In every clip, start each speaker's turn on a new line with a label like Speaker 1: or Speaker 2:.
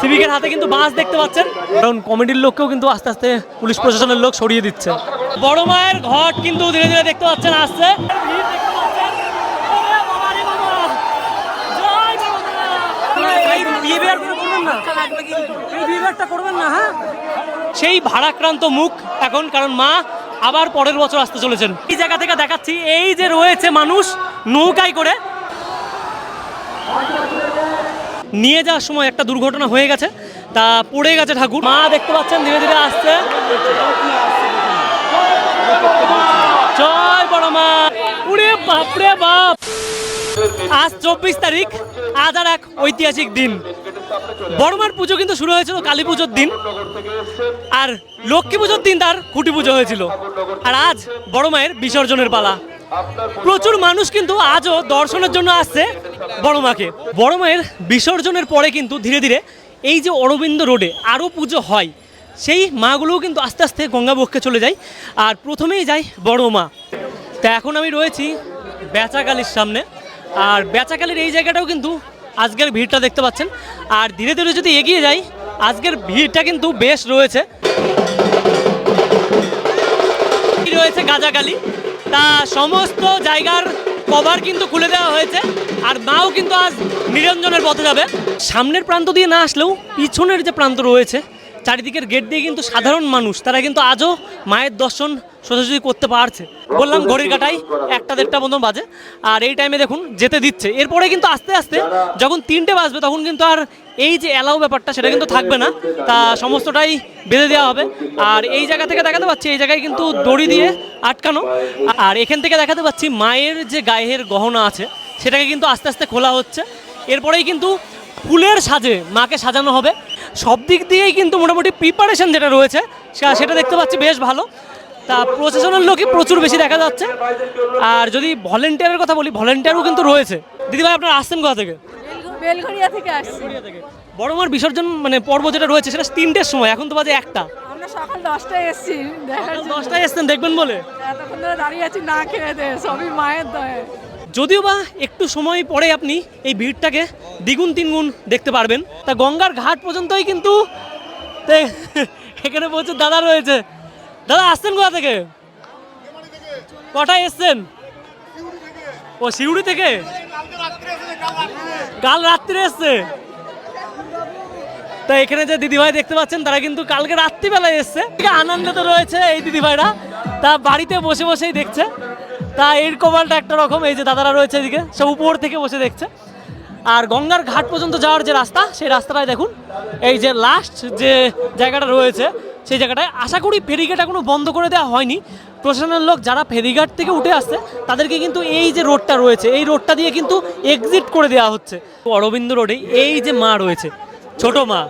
Speaker 1: সিভিকের হাতে কিন্তু বাস দেখতে পাচ্ছেন কারণ কমিটির লোককেও কিন্তু আস্তে আস্তে পুলিশ প্রশাসনের লোক সরিয়ে দিচ্ছে বড় মায়ের ঘট কিন্তু ধীরে ধীরে দেখতে পাচ্ছেন, আসছে? সেই ভাড়াক্রান্ত মুখ এখন, কারণ মা আবার পরের বছর আসতে চলেছেন। এই জায়গা থেকে দেখাচ্ছি, এই যে রয়েছে মানুষ নৌকায় করে, নিয়ে যাওয়ার সময় একটা দুর্ঘটনা হয়ে গেছে, তা পড়ে গেছে ঠাকুর। মা দেখতে পাচ্ছেন, ধীরে ধীরে আসছে। জয় বড় মা। উড়ে বাপরে বাপ। আজ চব্বিশ তারিখ, আজ আর এক ঐতিহাসিক দিন। বড়মার পুজো কিন্তু শুরু হয়েছিল কালী পুজোর দিন। আর লক্ষ্মী পুজোর দিন তার খুঁটি পুজো হয়েছিল। আর আজ বড় মায়ের বিসর্জনের পালা। প্রচুর মানুষ কিন্তু আজও দর্শনের জন্য আসছে বড় মাকে। বড় মায়ের বিসর্জনের পরে কিন্তু ধীরে ধীরে এই যে অরবিন্দ রোডে আরও পুজো হয়, সেই মাগুলোও কিন্তু আস্তে আস্তে গঙ্গাবক্ষে চলে যায়। আর প্রথমেই যায় বড় মা। তা এখন আমি রয়েছি বেচাকালির সামনে। আর বেচাকালির এই জায়গাটাও কিন্তু আজকের ভিড়টা দেখতে পাচ্ছেন। আর ধীরে ধীরে যদি এগিয়ে যাই, আজকের ভিড়টা কিন্তু বেশ রয়েছে। রয়েছে গাজাগালি। তা সমস্ত জায়গার কভার কিন্তু খুলে দেওয়া হয়েছে, আর মাও কিন্তু আজ নিরঞ্জনের পথে যাবে। সামনের প্রান্ত দিয়ে না আসলেও পিছনের যে প্রান্ত রয়েছে চারিদিকের গেট দিয়ে কিন্তু সাধারণ মানুষ, তারা কিন্তু আজও মায়ের দর্শন সোজাসুজি করতে পারছে। বললাম ঘড়ির কাটাই একটা দেড়টা মতন বাজে। আর এই টাইমে দেখুন, যেতে দিচ্ছে। এরপরে কিন্তু আস্তে আস্তে যখন তিনটে বাজবে, তখন কিন্তু আর এই যে অ্যালাউ ব্যাপারটা, সেটা কিন্তু থাকবে না। তা সমস্তটাই বেঁধে দেওয়া হবে। আর এই জায়গা থেকে দেখাতে পাচ্ছি, এই জায়গায় কিন্তু দড়ি দিয়ে আটকানো। আর এখান থেকে দেখাতে পাচ্ছি, মায়ের যে গায়ের গহনা আছে, সেটাকে কিন্তু আস্তে আস্তে খোলা হচ্ছে। এরপরেই কিন্তু ফুলের সাজে মাকে সাজানো হবে। সব দিক দিয়েই কিন্তু মোটামুটি প্রিপারেশন যেটা রয়েছে সে- সেটা দেখতে পাচ্ছি বেশ ভালো। তা প্রশাসনের লোকই প্রচুর বেশি দেখা যাচ্ছে। আর যদি ভলেন্টিয়ারের কথা বলি ভলেন্টিয়ারও কিন্তু রয়েছে। দিদিভাই আপনারা আসছেন কোথা থেকে?
Speaker 2: বেলঘরিয়া থেকে আসছি।
Speaker 1: বড়মার বিসর্জন মানে পর্ব যেটা রয়েছে সেটা তিনটের সময় এখন তো বাজে একটা।
Speaker 2: আমরা সকাল দশটায় এসছি
Speaker 1: দশটায় এসছেন দেখবেন বলে।
Speaker 2: এতক্ষণ ধরে দাঁড়িয়ে আছি না খেয়ে দে সবই মায়ের দয়ে।
Speaker 1: যদিও বা একটু সময় পরে আপনি এই ভিড়টাকে দ্বিগুণ তিনগুণ দেখতে পারবেন। তা গঙ্গার ঘাট পর্যন্তই কিন্তু তে- এখানে প্রচুর দাদা রয়েছে। দাদা, আসছেন কোথা থেকে? কটায় এসছেন? ও শিউড়ি থেকে? কাল রাত্রে এসছে। তা এখানে যে দিদিভাই দেখতে পাচ্ছেন, তারা কিন্তু কালকে রাত্রিবেলায় এসছে। আনন্দিত রয়েছে এই দিদিভাইরা। তা বাড়িতে বসে বসেই দেখছে। তা এর কপালটা একটা রকম, এই যে দাদারা রয়েছে এদিকে, সব উপর থেকে বসে দেখছে। আর গঙ্গার ঘাট পর্যন্ত যাওয়ার যে রাস্তা, সেই রাস্তাটায় দেখুন, এই যে লাস্ট যে জায়গাটা রয়েছে, সেই জায়গাটায় আশা করি ফেরিঘাট এখনও বন্ধ করে দেওয়া হয়নি। প্রশাসনের লোক যারা ফেরিঘাট থেকে উঠে আসছে, তাদেরকে কিন্তু এই যে রোডটা রয়েছে, এই রোডটা দিয়ে কিন্তু এক্সিট করে দেওয়া হচ্ছে। অরবিন্দ রোডে এই যে মা রয়েছে, ছোট মা,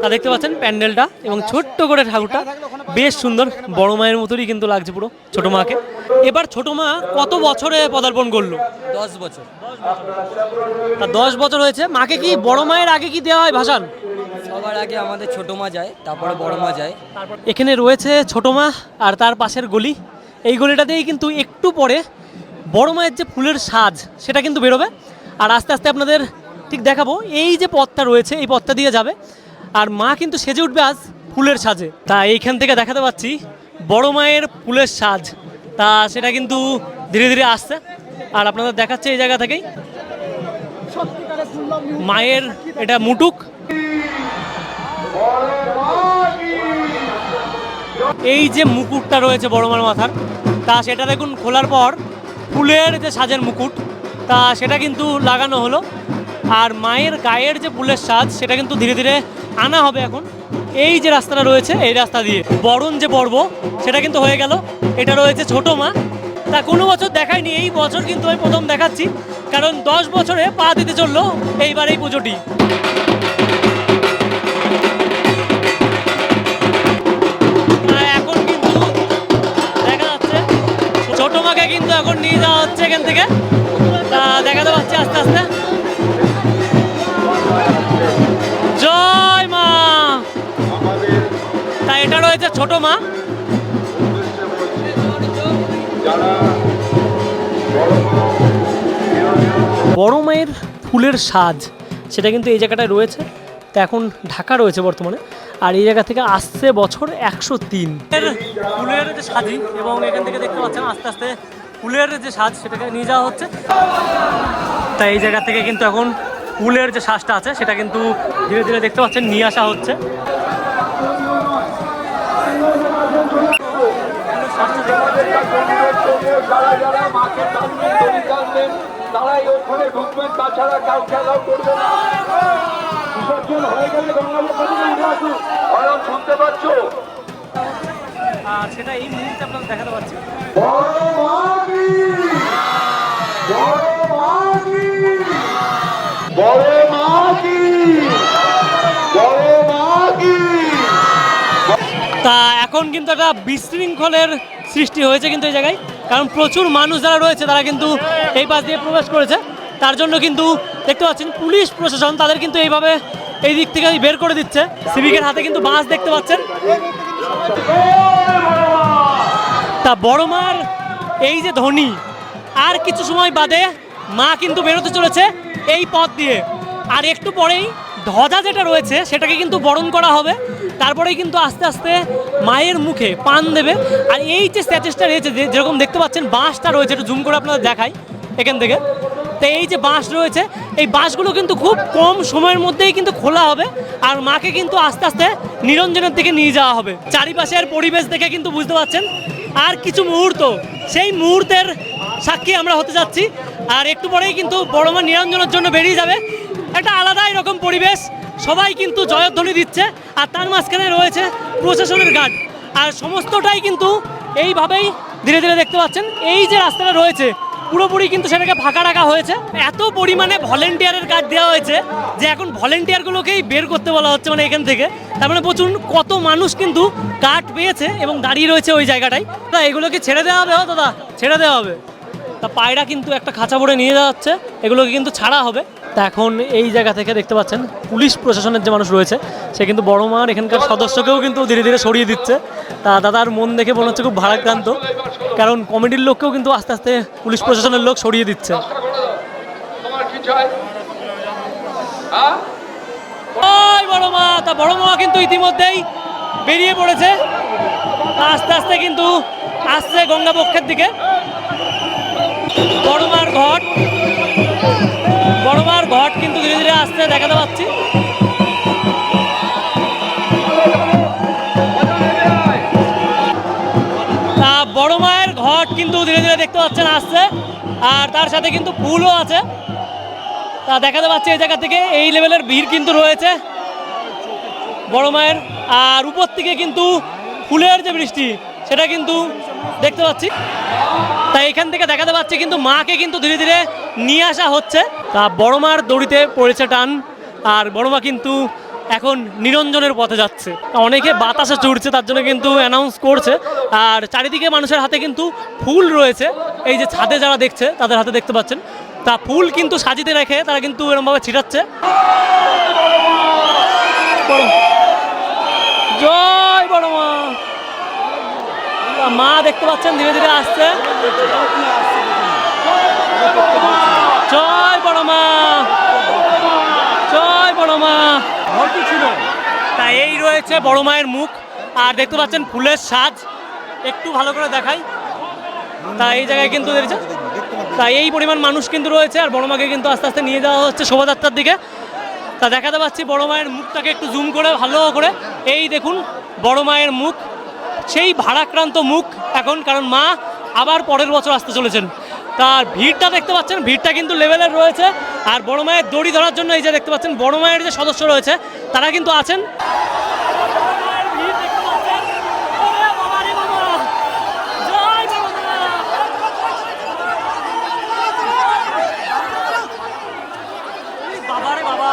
Speaker 1: তা দেখতে পাচ্ছেন প্যান্ডেলটা এবং ছোট্ট করে ঠাকুরটা বেশ সুন্দর বড় মায়ের মতোই কিন্তু লাগছে পুরো ছোট মাকে। এবার ছোট মা কত বছরে পদার্পণ করল?
Speaker 3: দশ বছর।
Speaker 1: তা দশ বছর হয়েছে মাকে কি বড় মায়ের আগে কি দেওয়া হয় ভাসান?
Speaker 3: সবার আগে আমাদের ছোট মা যায় তারপরে বড় মা যায়।
Speaker 1: এখানে রয়েছে ছোট মা আর তার পাশের গলি। এই গলিটাতেই কিন্তু একটু পরে বড় মায়ের যে ফুলের সাজ সেটা কিন্তু বেরোবে। আর আস্তে আস্তে আপনাদের ঠিক দেখাবো এই যে পথটা রয়েছে এই পথটা দিয়ে যাবে। আর মা কিন্তু সেজে উঠবে আজ। ফুলের সাজে। তা এইখান থেকে দেখাতে পাচ্ছি, বড় মায়ের ফুলের সাজ। তা সেটা কিন্তু ধীরে ধীরে আসছে। আর আপনাদের দেখাচ্ছে এই জায়গা থেকেই। মায়ের এটা মুটুক। এই যে মুকুটটা রয়েছে বড় মার মাথার, তা সেটা দেখুন খোলার পর ফুলের যে সাজের মুকুট, তা সেটা কিন্তু লাগানো হলো। আর মায়ের গায়ের যে ফুলের সাজ, সেটা কিন্তু ধীরে ধীরে আনা হবে এখন। এই যে রাস্তাটা রয়েছে, এই রাস্তা দিয়ে বরণ যে পর্ব, সেটা কিন্তু হয়ে গেল। এটা রয়েছে ছোট মা। তা কোনো বছর দেখায়নি, এই বছর কিন্তু আমি প্রথম দেখাচ্ছি, কারণ দশ বছরে পা দিতে চলল এইবার এই পুজোটি। এখন কিন্তু দেখা যাচ্ছে, ছোট মাকে কিন্তু এখন নিয়ে যাওয়া হচ্ছে এখান থেকে। তা দেখাতে পাচ্ছি আস্তে আস্তে। রয়েছে ছোট মা? বড় মায়ের ফুলের সাজ, সেটা কিন্তু এই জায়গাটায় রয়েছে। তা এখন ঢাকা রয়েছে বর্তমানে। আর এই জায়গা থেকে আসছে বছর একশো তিন। ফুলের যে সাজি এবং এখান থেকে দেখতে পাচ্ছেন আস্তে আস্তে ফুলের যে সাজ, সেটাকে নিয়ে যাওয়া হচ্ছে। তাই এই জায়গা থেকে কিন্তু এখন ফুলের যে শ্বাসটা আছে, সেটা কিন্তু ধীরে ধীরে দেখতে পাচ্ছেন, নিয়ে আসা হচ্ছে। সেটা এই দেখাতে
Speaker 4: বড়
Speaker 1: তা এখন কিন্তু একটা বিশৃঙ্খলের সৃষ্টি হয়েছে কিন্তু এই জায়গায়। কারণ প্রচুর মানুষ যারা রয়েছে, তারা কিন্তু এই পাশ দিয়ে প্রবেশ করেছে। তার জন্য কিন্তু দেখতে পাচ্ছেন, পুলিশ প্রশাসন তাদের কিন্তু এইভাবে এই দিক থেকে বের করে দিচ্ছে। সিভিকের হাতে কিন্তু বাস দেখতে পাচ্ছেন। তা বড় মার, এই যে ধ্বনি আর কিছু সময় বাদে মা কিন্তু বেরোতে চলেছে এই পথ দিয়ে। আর একটু পরেই ধ্বজা যেটা রয়েছে, সেটাকে কিন্তু বরণ করা হবে। তারপরেই কিন্তু আস্তে আস্তে মায়ের মুখে পান দেবে। আর এই যে স্ট্যাচুসটা রয়েছে যেরকম দেখতে পাচ্ছেন, বাঁশটা রয়েছে, একটু জুম করে আপনাদের দেখাই এখান থেকে। তো এই যে বাঁশ রয়েছে, এই বাঁশগুলো কিন্তু খুব কম সময়ের মধ্যেই কিন্তু খোলা হবে আর মাকে কিন্তু আস্তে আস্তে নিরঞ্জনের দিকে নিয়ে যাওয়া হবে। চারিপাশের পরিবেশ দেখে কিন্তু বুঝতে পারছেন আর কিছু মুহূর্ত, সেই মুহূর্তের সাক্ষী আমরা হতে যাচ্ছি। আর একটু পরেই কিন্তু বড় মা নিরঞ্জনের জন্য বেরিয়ে যাবে। একটা আলাদাই রকম পরিবেশ। সবাই কিন্তু জয়ধ্বনি দিচ্ছে আর তার মাঝখানে রয়েছে প্রশাসনের গার্ড। আর সমস্তটাই কিন্তু এইভাবেই ধীরে ধীরে দেখতে পাচ্ছেন। এই যে রাস্তাটা রয়েছে, পুরোপুরি কিন্তু সেটাকে ফাঁকা রাখা হয়েছে। এত পরিমাণে ভলেন্টিয়ারের কাজ দেওয়া হয়েছে যে এখন ভলেন্টিয়ারগুলোকেই বের করতে বলা হচ্ছে মানে এখান থেকে। তার মানে প্রচুর, কত মানুষ কিন্তু কাঠ পেয়েছে এবং দাঁড়িয়ে রয়েছে ওই জায়গাটায়। তা এগুলোকে ছেড়ে দেওয়া হবে দাদা? ছেড়ে দেওয়া হবে। তা পায়রা কিন্তু একটা খাঁচা ভরে নিয়ে যাচ্ছে এগুলোকে কিন্তু ছাড়া হবে। তা এখন এই জায়গা থেকে দেখতে পাচ্ছেন পুলিশ প্রশাসনের যে মানুষ রয়েছে, সে কিন্তু বড় মার এখানকার সদস্যকেও কিন্তু ধীরে ধীরে সরিয়ে দিচ্ছে। তা দাদার মন দেখে মনে হচ্ছে খুব ভারাক্রান্ত, কারণ কমিটির লোককেও কিন্তু আস্তে আস্তে পুলিশ প্রশাসনের লোক সরিয়ে দিচ্ছে। বড় মা, তা বড় কিন্তু ইতিমধ্যেই বেরিয়ে পড়েছে। আস্তে আস্তে কিন্তু আসছে গঙ্গা পক্ষের দিকে। বড় মার ঘট দেখাতে পাচ্ছি। তা বড় মায়ের ঘট কিন্তু ধীরে ধীরে দেখতে পাচ্ছেন আসছে। আর তার সাথে কিন্তু ফুলও আছে। তা দেখাতে পাচ্ছি এই জায়গা থেকে, এই লেভেলের ভিড় কিন্তু রয়েছে বড় মায়ের। আর উপর থেকে কিন্তু ফুলের যে বৃষ্টি, সেটা কিন্তু দেখতে পাচ্ছি। তাই এখান থেকে দেখাতে পাচ্ছি কিন্তু মাকে কিন্তু ধীরে ধীরে নিয়ে আসা হচ্ছে। তা বড় মার দড়িতে পড়েছে টান, আর বড় মা কিন্তু এখন নিরঞ্জনের পথে যাচ্ছে। অনেকে বাতাসে চড়ছে, তার জন্য কিন্তু অ্যানাউন্স করছে। আর চারিদিকে মানুষের হাতে কিন্তু ফুল রয়েছে। এই যে ছাদে যারা দেখছে, তাদের হাতে দেখতে পাচ্ছেন। তা ফুল কিন্তু সাজিতে রেখে তারা কিন্তু এরকমভাবে ছিটাচ্ছে। জয় মা দেখতে পাচ্ছেন ধীরে ধীরে আসছে। জয় বড় মা জয় বড় মা। ছিল। তা এই রয়েছে বড় মায়ের মুখ আর দেখতে পাচ্ছেন ফুলের সাজ। একটু ভালো করে দেখাই। তা এই জায়গায় কিন্তু তা এই পরিমাণ মানুষ কিন্তু রয়েছে আর বড় মাকে কিন্তু আস্তে আস্তে নিয়ে যাওয়া হচ্ছে শোভাযাত্রার দিকে। তা দেখাতে পাচ্ছি বড় মায়ের মুখটাকে একটু জুম করে ভালো করে। এই দেখুন বড় মায়ের মুখ। সেই ভারাক্রান্ত মুখ এখন, কারণ মা আবার পরের বছর আসতে চলেছেন। তার ভিড়টা দেখতে পাচ্ছেন, ভিড়টা কিন্তু লেভেলের রয়েছে। আর বড় মায়ের দড়ি ধরার জন্য এই যে দেখতে পাচ্ছেন, বড় মায়ের যে সদস্য রয়েছে, তারা কিন্তু আছেন। বাবা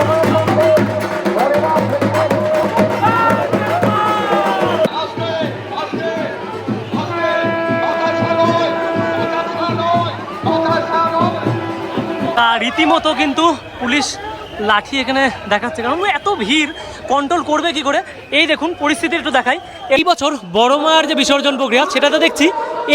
Speaker 1: রীতিমতো কিন্তু পুলিশ লাঠি এখানে দেখাচ্ছে, কারণ এত ভিড় কন্ট্রোল করবে কি করে? এই দেখুন, পরিস্থিতি একটু দেখাই। এই বছর বড় মার যে বিসর্জন প্রক্রিয়া, সেটাতে দেখছি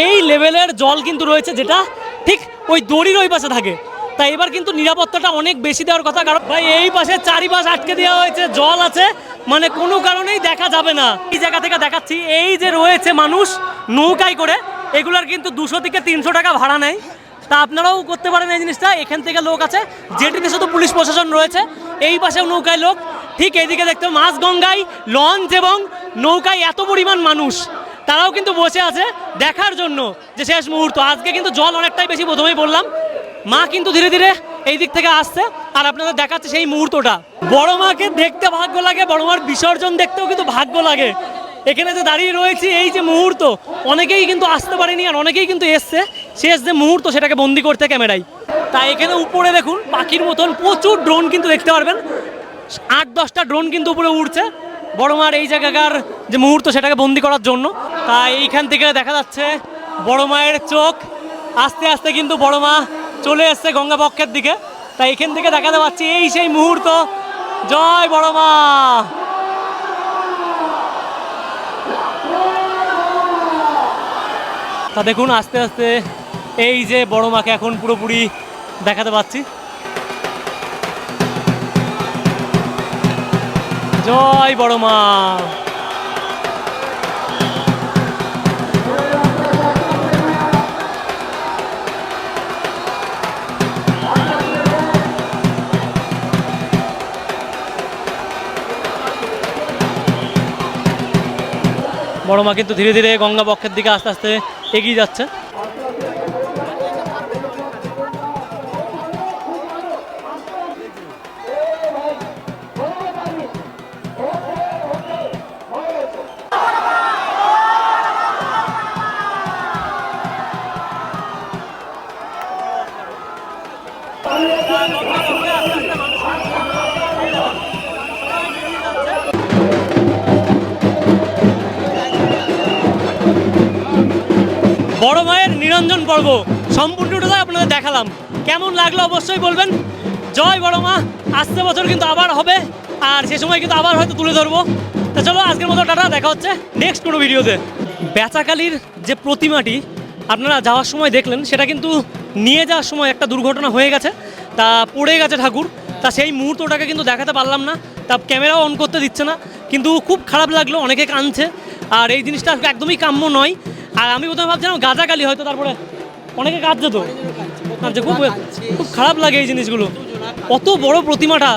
Speaker 1: এই লেভেলের জল কিন্তু রয়েছে, যেটা ঠিক ওই দড়ির ওই পাশে থাকে। তাই এবার কিন্তু নিরাপত্তাটা অনেক বেশি দেওয়ার কথা, কারণ ভাই, এই পাশে চারিপাশ আটকে দেওয়া হয়েছে, জল আছে মানে কোনো কারণেই দেখা যাবে না। এই জায়গা থেকে দেখাচ্ছি, এই যে রয়েছে মানুষ নৌকায় করে, এগুলার কিন্তু দুশো থেকে তিনশো টাকা ভাড়া নেয়। তা আপনারাও করতে পারেন এই জিনিসটা। এখান থেকে লোক আছে। যেটিতে শুধু পুলিশ প্রশাসন রয়েছে, এই পাশেও নৌকায় লোক। ঠিক এইদিকে দেখতে মাছ গঙ্গায়, লঞ্চ এবং নৌকায় এত পরিমাণ মানুষ। তারাও কিন্তু বসে আছে দেখার জন্য যে শেষ মুহূর্ত। আজকে কিন্তু জল অনেকটাই বেশি প্রথমেই বললাম মা কিন্তু ধীরে ধীরে এই দিক থেকে আসছে আর আপনাদের দেখাচ্ছে সেই মুহূর্তটা। বড় মাকে দেখতে ভাগ্য লাগে, বড় মার বিসর্জন দেখতেও কিন্তু ভাগ্য লাগে। এখানে যে দাঁড়িয়ে রয়েছি, এই যে মুহূর্ত, অনেকেই কিন্তু আসতে পারেনি আর অনেকেই কিন্তু এসছে। শেষ যে মুহূর্ত সেটাকে বন্দি করতে ক্যামেরায়। তাই এখানে উপরে দেখুন, পাখির মতন প্রচুর ড্রোন কিন্তু দেখতে পারবেন। আট, দশটা ড্রোন কিন্তু উপরে উড়ছে। বড় মার এই জায়গাকার যে মুহূর্ত সেটাকে বন্দি করার জন্য। তাই এইখান থেকে দেখা যাচ্ছে বড় মায়ের চোখ। আস্তে আস্তে কিন্তু বড় মা চলে এসছে গঙ্গা পক্ষের দিকে। তাই এখান থেকে দেখাতে পাচ্ছি এই সেই মুহূর্ত। জয় বড় মা! তা দেখুন, আস্তে আস্তে এই যে বড় মাকে এখন পুরোপুরি দেখাতে পাচ্ছি। জয় বড় মা। বড় মা কিন্তু ধীরে ধীরে গঙ্গা বক্ষের দিকে আস্তে আস্তে এগিয়ে যাচ্ছে। বড় মায়ের নিরঞ্জন পর্ব সম্পূর্ণটাই আপনাদের দেখালাম। কেমন লাগল অবশ্যই বলবেন। জয় বড় মা আসছে বছর কিন্তু আবার হবে, আর সে সময় কিন্তু আবার হয়তো তুলে ধরবো। তা চলো, আজকের মতো টাটা, দেখা হচ্ছে নেক্সট কোনো ভিডিওতে। বেচাকালির যে প্রতিমাটি আপনারা যাওয়ার সময় দেখলেন, সেটা কিন্তু নিয়ে যাওয়ার সময় একটা দুর্ঘটনা হয়ে গেছে। তা পড়ে গেছে ঠাকুর। তা সেই মুহূর্তটাকে কিন্তু দেখাতে পারলাম না। তা ক্যামেরাও অন করতে দিচ্ছে না। কিন্তু খুব খারাপ লাগল অনেকে কাঁদছে। আর এই জিনিসটা একদমই কাম্য নয়। আর আমি প্রথমে ভাবছিলাম গাঁজা গালি হয়তো তারপরে অনেকে কাঁদছে তো। কাঁদছে খুব খুব খারাপ লাগে এই জিনিসগুলো। অত বড় প্রতিমাটা।